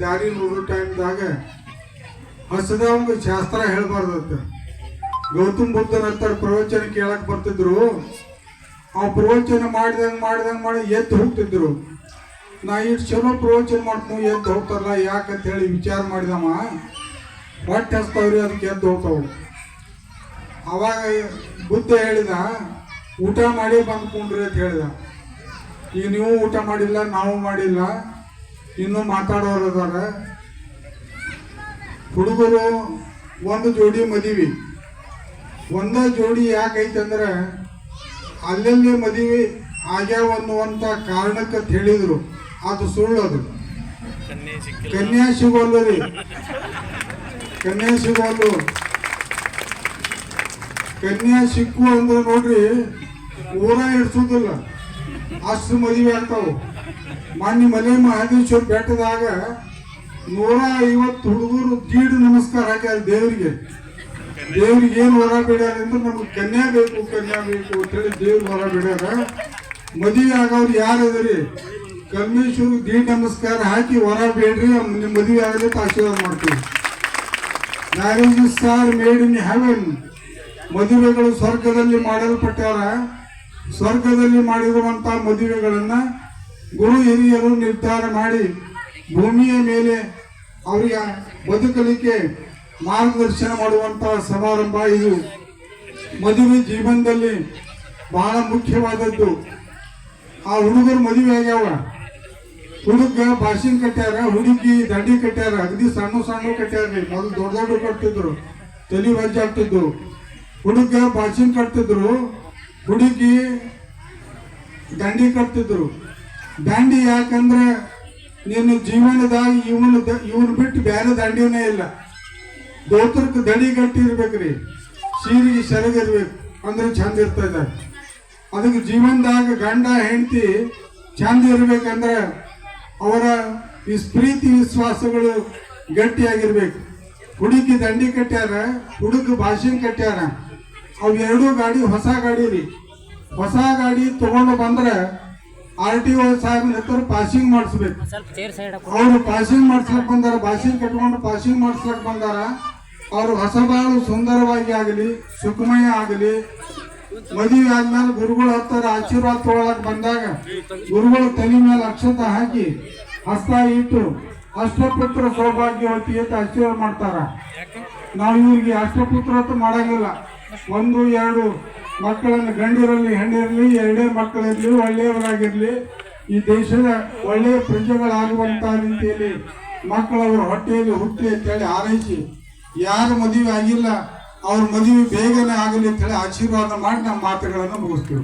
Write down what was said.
ದಾರಿ ನೋಡೋ ಟೈಮ್ದಾಗ ಹಸದವಂಗ ಶಾಸ್ತ್ರ ಹೇಳ್ಬಾರ್ದತ್ತ. ಗೌತಮ್ ಬುದ್ಧನ ಹತ್ರ ಪ್ರವಚನ ಕೇಳಕ್ ಬರ್ತಿದ್ರು. ಆ ಪ್ರವಚನ ಮಾಡಿದಂಗೆ ಮಾಡಿದಂಗೆ ಮಾಡಿ ಎದ್ದು ಹೋಗ್ತಿದ್ರು. ನಾ ಇಷ್ಟು ಚಲೋ ಪ್ರವಚನ ಮಾಡ್ತೀನಿ ಎದ್ದು ಹೋಗ್ತಾರಲ್ಲ ಯಾಕಂತ ಹೇಳಿ ವಿಚಾರ ಮಾಡಿದಮ್ಮ ಹೊಟ್ಟೆ ಹಸ್ತಾವ್ರಿ ಅದಕ್ಕೆ ಎದ್ದು ಹೋಗ್ತಾವು. ಅವಾಗ ಬುದ್ಧ ಹೇಳಿದ, ಊಟ ಮಾಡಿ ಬಂದ್ಕೊಂಡ್ರಿ ಅಂತ ಹೇಳಿದ. ಈಗ ನೀವು ಊಟ ಮಾಡಿಲ್ಲ, ನಾವು ಮಾಡಿಲ್ಲ. ಇನ್ನೂ ಮಾತಾಡೋರು ಇದ್ದಾರೆ ಹುಡುಗರು ಒಂದು ಜೋಡಿ ಮದುವೆ. ಒಂದೇ ಜೋಡಿ ಯಾಕೈತೆ ಅಂದ್ರೆ ಅಲ್ಲಲ್ಲಿ ಮದುವೆ ಆಗ್ಯಾವ ಅನ್ನುವಂಥ ಕಾರಣಕ್ಕೆ ಹೇಳಿದ್ರು. ಅದು ಸುಳ್ಳು ಅದು ಕನ್ಯಾ ಸಿಗೋಲ್ಲ ರೀ. ಕನ್ಯಾ ಸಿಗೋಲ್ಲು. ಕನ್ಯಾ ಸಿಕ್ಕು ಅಂದ್ರೆ ನೋಡ್ರಿ ಊರ ಇಡ್ಸೋದಿಲ್ಲ ಅಷ್ಟು ಮದುವೆ ಆಗ್ತಾವು. ಮೊನ್ನೆ ಮಲೆ ಮಹದೇಶ್ವರ ಬೆಟ್ಟದಾಗ ನೂರ ಐವತ್ತು ಹುಡುಗರು ದೀಡ್ ನಮಸ್ಕಾರ ಹಾಕ್ಯಾರ ದೇವರಿಗೆ. ದೇವ್ರಿಗೆ ಏನು ಹೊರ ಬೇಡ್ಯಾರ ಅಂದ್ರೆ ನಮ್ಗೆ ಕನ್ಯಾ ಬೇಕು ಕನ್ಯಾ ಬೇಕು ಅಂತೇಳಿ ದೇವ್ರ ಹೊರ ಬಿಡ್ಯಾರ. ಮದುವೆ ಆಗೋರು ಯಾರು ಅದರಿ ದೀಡ್ ನಮಸ್ಕಾರ ಹಾಕಿ ಹೊರ ಬೇಡ್ರಿ ನಿಮ್ಮ ಮದುವೆ ಅಂತ ಆಶೀರ್ವಾದ ಮಾಡ್ತೀವಿ. Marriage sir made in heaven ಮದುವೆಗಳು ಸ್ವರ್ಗದಲ್ಲಿ ಮಾಡಲ್ಪಟ್ಟಾರ. ಸ್ವರ್ಗದಲ್ಲಿ ಮಾಡಿರುವಂಥ ಮದುವೆಗಳನ್ನ ಗುರು ಹಿರಿಯರು ನಿರ್ಧಾರ ಮಾಡಿ ಭೂಮಿಯ ಮೇಲೆ ಅವರಿಗೆ ಬದುಕಲಿಕ್ಕೆ ಮಾರ್ಗದರ್ಶನ ಮಾಡುವಂತಹ ಸಮಾರಂಭ ಇದು. ಮದುವೆ ಜೀವನದಲ್ಲಿ ಬಹಳ ಮುಖ್ಯವಾದದ್ದು. ಆ ಹುಡುಗರು ಮದುವೆ ಆಗ್ಯಾವ. ಹುಡುಗ ಭಾಷಿನ ಕಟ್ಟ್ಯಾರ ಹುಡುಗಿ ದಂಡಿ ಕಟ್ಟ್ಯಾರ ಅಗದಿ ಸಣ್ಣ ಸಣ್ಣ ಕಟ್ಟ್ಯಾರ್ರಿ ಮೊದಲು ದೊಡ್ಡ ದೊಡ್ಡ ಕಟ್ಟಿದ್ರು ತಲೆ ವಜ್ಜ ಆಗ್ತಿದ್ರು ಹುಡುಗ ಭಾಷಿನ ಕಟ್ತಿದ್ರು, ಹುಡುಗಿ ದಂಡಿ ಕಟ್ತಿದ್ರು. ದಂಡಿ ಯಾಕಂದ್ರೆ ನೀನು ಜೀವನದಾಗ ಇವನು ಇವನು ಬಿಟ್ಟು ಬೇರೆ ದಂಡಿನೇ ಇಲ್ಲ. ದೋತ್ರಕ್ಕೆ ದಡಿ ಗಟ್ಟಿ ಇರ್ಬೇಕ್ರಿ ಸೀರೆಗೆ ಸೆರಗಿರ್ಬೇಕು ಅಂದ್ರೆ ಚಂದ ಇರ್ತದ. ಅದಕ್ಕೆ ಜೀವನದಾಗ ಗಂಡ, ಹೆಂಡತಿ ಚಂದ ಇರ್ಬೇಕಂದ್ರೆ ಅವರ ಈ ಪ್ರೀತಿ ವಿಶ್ವಾಸಗಳು ಗಟ್ಟಿಯಾಗಿರ್ಬೇಕು. ಹುಡುಗಿ ದಂಡಿ ಕಟ್ಟ್ಯಾರ ಹುಡುಗ ಭಾಷಣ ಕಟ್ಟ್ಯಾರ ಅವು ಎರಡೂ ಗಾಡಿ ಹೊಸ ಗಾಡಿ ರೀ. ಹೊಸ ಗಾಡಿ ತಗೊಂಡು ಬಂದ್ರೆ ಆರ್ ಟಿ ಒ ಸಾಹೇಬ್ ಹತ್ರ ಪಾಸಿಂಗ್ ಮಾಡಿಸ್ಬೇಕು. ಅವರು ಪಾಸಿಂಗ್ ಮಾಡಿಸ್ಲಕ್ ಬಂದಾರ ಭಾಷಣ ಕಟ್ಕೊಂಡು ಪಾಸಿಂಗ್ ಮಾಡಿಸ್ಲಕ್ ಬಂದಾರ. ಅವರು ಹೊಸ ಬಾಳು ಸುಂದರವಾಗಿ ಆಗಲಿ ಸುಖಮಯ ಆಗಲಿ ಮದುವೆ ಆದ್ಮೇಲೆ ಗುರುಗಳು ಹತ್ತಾರ ಆಶೀರ್ವಾದ ತಗೊಳಕ್ ಬಂದಾಗ ಗುರುಗಳು ತಲೆ ಮೇಲೆ ಅಕ್ಷತ ಹಾಕಿ ಹಸ್ತ ಇಟ್ಟು ಅಷ್ಟಪುತ್ರ ಸೌಭಾಗ್ಯವತಿ ಅಂತ ಆಶೀರ್ವಾದ ಮಾಡ್ತಾರ. ನಾವು ಇವ್ರಿಗೆ ಅಷ್ಟಪುತ್ರ ಅಂತ ಮಾಡಂಗಿಲ್ಲ. ಒಂದು ಎರಡು ಮಕ್ಕಳನ್ನು ಗಂಡಿರಲಿ, ಹೆಣ್ಣಿರಲಿ, ಎರಡೇ ಮಕ್ಕಳಿರಲಿ, ಒಳ್ಳೆಯವರಾಗಿರಲಿ, ಈ ದೇಶದ ಒಳ್ಳೆಯ ಪ್ರಜೆಗಳಾಗುವಂತಹ ರೀತಿಯಲ್ಲಿ ಮಕ್ಕಳವರ ಹೊಟ್ಟೆಯಲ್ಲಿ ಹುಟ್ಟಿ ಅಂತೇಳಿ ಆರೈಸಿ ಯಾರು ಮದುವೆ ಆಗಿಲ್ಲ, ಅವ್ರ ಮದುವೆ ಬೇಗನೆ ಆಗಲಿ ಅಂತೇಳಿ ಆಶೀರ್ವಾದ ಮಾಡಿ ನಮ್ಮ ಮಾತುಗಳನ್ನು ಮುಗಿಸ್ತೀವಿ.